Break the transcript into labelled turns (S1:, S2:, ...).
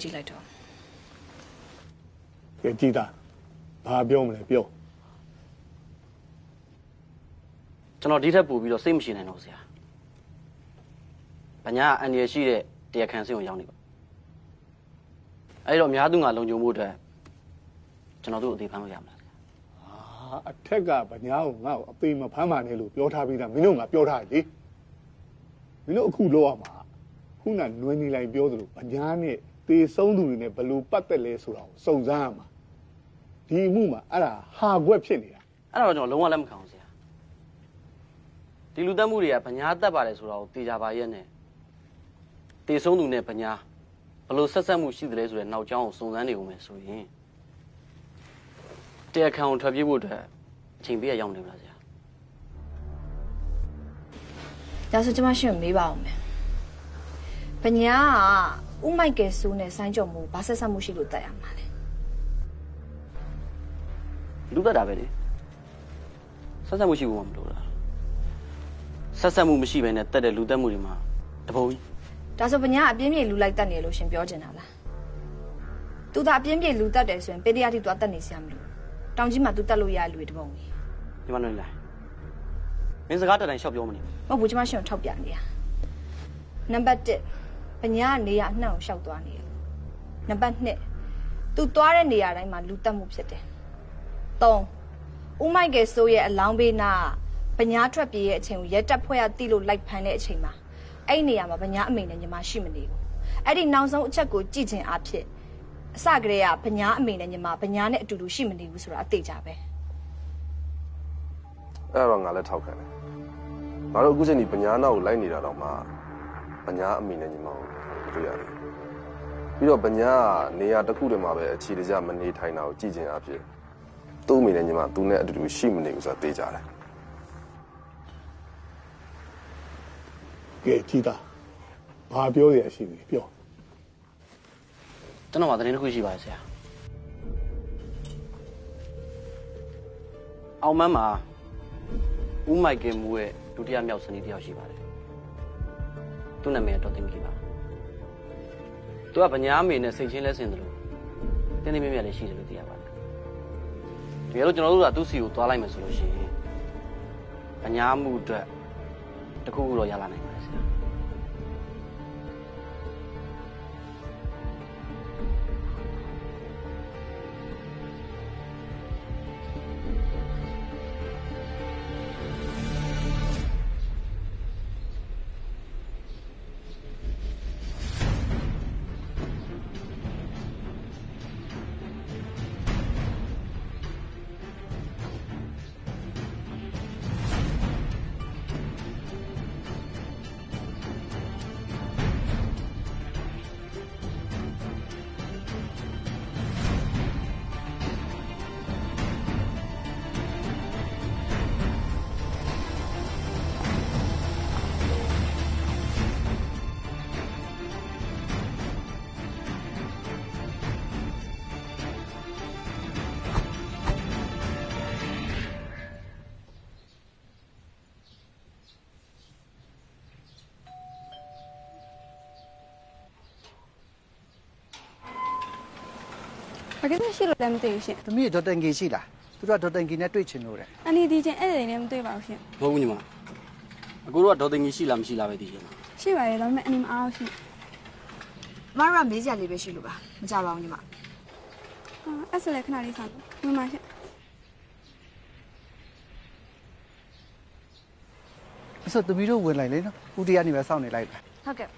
S1: ကြည့်လိုက်တော့
S2: ကဲကြည်တာဘာပြောမလဲပြော
S3: ကျွန်တော်ဒီထက်ပိုပြီးတော့စိတ်မရှိနိုင်တော့ဆရာ။ဗညာအန်ရရှိတဲ့တရားခံစင်းကိုရောက်နေပါ။အဲဒီတော့အများသူငါလုံခြုံမှုအတွက်ကျွန်တော်တို့အသေးဖမ်းလို့ရမလားဆရာ
S2: ဟာအထက်ကဗညာကိုငါ့ကိုအပေမဖမ်းပါနဲ့လို့ပြောထားပြီးသားမင်းတို့ငါပြောထားတယ်လေမင်းတို့အခုလောက်ရမှာ ခုနနွေးနေလိုက်ပြောသလိုဗညာနဲ့တေဆုံးသူတွေနဲ့ဘယ်လို့ပတ်သက်လဲဆိုတာကိုစုံစမ်းရမှာဒီအမှုမှာအဲ့ဒါဟာခွက်ဖြစ်နေတာ။
S3: အဲ့ဒါတော့ကျွန်တော်လုံးဝလက်မခံဘူးဆရာ။ဒီလူတက်မှုတွေကဗညာတက်ပါတယ်ဆိုတာကိုသိကြပါရဲ့နဲ့တေဆုံးသူနဲ့ဗညာဘလို့ဆက်ဆက်မှုရှိတယ်လဲဆိုတဲ့နောက်ကျောင်းကိုစုံစမ်းနေဦးမယ်ဆိုရင်တရားခံကိုထွက်ပြေးဖို့အတွက်အချိန်ပေးရရောက်နေမလားဆရာ
S1: ဒါဆိုကျွန်မရှင့်ကိုမေးပါအောင်မယ်။ ။ပညာကဥမိုက်ကယ်ဆူးနဲ့ဆိုင်းကြုံမှုဘာဆက်ဆက်မှုရှိလို့တက်ရမှာလဲ။
S3: လူတက်တာပဲလေ။ဆက်ဆက်မှုရှိဖို့မလိုတာ။ဆက်ဆက်မှုမရှိဘဲနဲ့တက်တဲ့လူတက်မှုတွေမှာတပုံကြီး။
S1: ဒါဆိုပညာအပြင်းပြေလူလိုက်တက်နေလို့ရှင်ပြောချင်တာလား။သူသာအပြင်းပြေလူတက်တယ်ဆိုရင်ပေတရာတိသွားတက်နေစရာမလို။တောင်ကြီးမှာသူတက်လို့ရလူတွေတပုံကြီး။
S3: ဒီမှာနော်လား။မင်းစကားတတိုင်းရှော့ပြောမနေဘူး။
S1: ဟုတ်ဘူးကျမရှင်ထောက်ပြနေတာ။နံပါတ်1 ပညာကနေရအနှံ့ကိုရှောက်သွားနေတယ်။နံပါတ်2 तू သွားတဲ့နေရာတိုင်းမှာလူတက်မှုဖြစ်တယ်။3ဥမိုက်ကယ်ဆိုးရဲ့အလောင်းဘေးနာကပညာထွက်ပြေးရဲ့အချိန်ကိုရဲတပ်ဖွဲ့ကတိလို့လိုက်ဖမ်းတဲ့အချိန်မှာအဲ့ဒီနေရာမှာပညာအမိန်နဲ့ညီမရှိမနေဘူးအဲ့ဒီနောက်ဆုံးအချက်ကိုကြည့်ခြင်းအဖြစ်အစကတည်းကပညာအမိန်နဲ့ညီမပညာနဲ့အတူတူရှိမနေဘူးဆိုတာအသေးကြပဲ
S4: အဲ့ဒါတော့ငါလည်းထောက်ခံတယ်ငါတို့အခုချိန်ဒီပညာနာကိုလိုက်နေတာတော့မှ ပညာအမိနဲ့ညီမကိုတွေ့ရတယ်ပြီးတော့ပညာကနေရာတစ်ခုတည်းမှာပဲအခြေတကျမနေထိုင်တာကိုကြည့်ချင်အဖြစ်သူ့အမိနဲ့ညီမသူနဲ့အတူတူရှိမနေဘူးဆိုတာသိကြတယ်
S2: ကဲကြည်တာဘာပြောရရှိပြီပြော
S3: ကျွန်တော်မှသတင်းတစ်ခုရှိပါတယ်ဆရာအောင်မန်းမှာဦးမိုက်ကင်မူရဲ့ဒုတိယမြောက်စနေတစ်ယောက်ရှိပါတယ် သူ့နာမည်ကတော့တင်ကြီးပါသူကဗညာမေနဲ့စိတ်ချင်းလဲဆင်တယ်လို့တင်းတင်းမြတ်မြတ်လေးရှိတယ်လို့သိရပါတယ်တကယ်လို့ကျွန်တော်တို့ကသူ့စီကိုသွားလိုက်မယ်ဆိုလို့ရှိရင်ဗညာမှုအတွက်တစ်ခုခုတော့ရလာနိုင်ပါတယ်ဆရာ
S5: ဘာကိစ္စရှိလို့လည်းမသိဘူးရှင်။
S6: သမီးဒေါ်တန်ကီရှိလား။သူတို့ကဒေါ်တန်ကီနဲ့တွေ့ချင်လို့တဲ့။
S5: အန်ဒီဒီချင်းအဲ့ဒီလည်းမတွေ့ပါဘူးရှင်
S3: မဟုတ်ဘူးညီမအကူတို့ကဒေါ်တင်ကြီးရှိလားမရှိလားပဲသိချင်တာ။
S5: ရှိပါရဲ့ဒါပေမဲ့အန်ဒီမအားဘူးရှင်
S1: မမကမေးစရာလေးပဲရှိလို့ပါမကြပါဘူးညီမ။
S5: ဟာအဲ့ဆက်လည်းခဏလေးဆောင်ဝင်ပါရှင်။
S6: အဲ့ဆိုသမီးတို့ဝင်လိုက်လေနော်။ဦးတရားနေပဲစောင့်နေလိုက်ပါ
S1: ဟုတ်ကဲ့